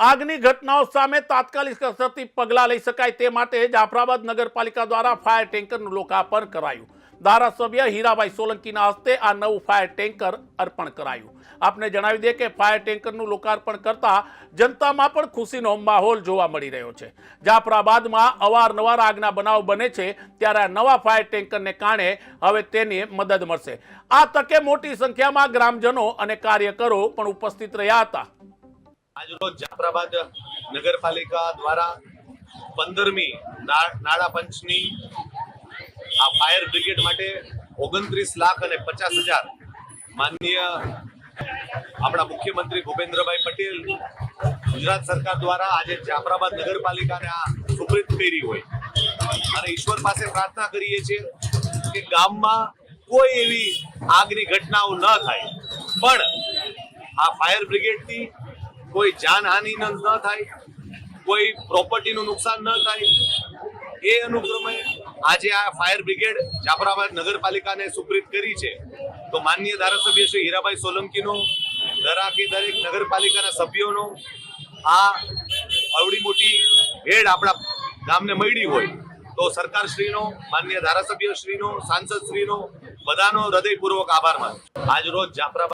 આગની ઘટનાઓ સામે તાત્કાલિક અસરથી પગલાં લઈ શકાય તે માટે જાફરાબાદ નગરપાલિકા દ્વારા ફાયર ટેન્કરનું લોકાર્પણ કરાયું. ધારાસભ્ય હીરાભાઈ સોલંકીના હસ્તે આ નવું ફાયર ટેન્કર અર્પણ કરાયું. આપને જણાવી દે કે ફાયર ટેન્કરનું લોકાર્પણ કરતા જનતામાં પણ ખુશીનો માહોલ જોવા મળી રહ્યો છે. જાફરાબાદમાં અવારનવાર આગના બનાવ બને છે, ત્યારે આ નવા ફાયર ટેન્કરને કારણે હવે તેની મદદ મળશે. આ તકે મોટી સંખ્યામાં ગ્રામજનો અને કાર્યકરો પણ ઉપસ્થિત રહ્યા હતા. આજરોજ જાફરાબાદ નગરપાલિકા દ્વારા પંદરમી નાણાં પંચની આ ફાયર બ્રિગેડ માટે ઓગણત્રીસ લાખ અને પચાસ હજાર માનનીય આપણા મુખ્યમંત્રી ભૂપેન્દ્રભાઈ પટેલ ગુજરાત સરકાર દ્વારા આજે જાફરાબાદ નગરપાલિકાને આ સુપ્રીત કરી હોય. અને ઈશ્વર પાસે પ્રાર્થના કરીએ છીએ કે ગામમાં કોઈ એવી આગની ઘટનાઓ ન થાય. પણ આ ફાયર બ્રિગેડથી કોઈ જાનહાનિ ન થાય, કોઈ પ્રોપર્ટીનું નુકસાન ન થાય. એ અનુક્રમે આજે આ ફાયર બ્રિગેડ જાફરાબાદ નગરપાલિકાને સુપ્રીત કરી છે. તો માનનીય ધારાસભ્ય શ્રી હીરાભાઈ સોલંકીનો, દરાકે દરેક નગરપાલિકાના સભ્યોનો આ અવડી મોટી ભેડ આપણા ગામને મળી હોય. તો સરકારશ્રીનો, માનનીય ધારાસભ્યશ્રીનો, સાંસદશ્રીનો બધાનો હૃદયપૂર્વક આભાર માનું આજ રોજ જાફરાબાદ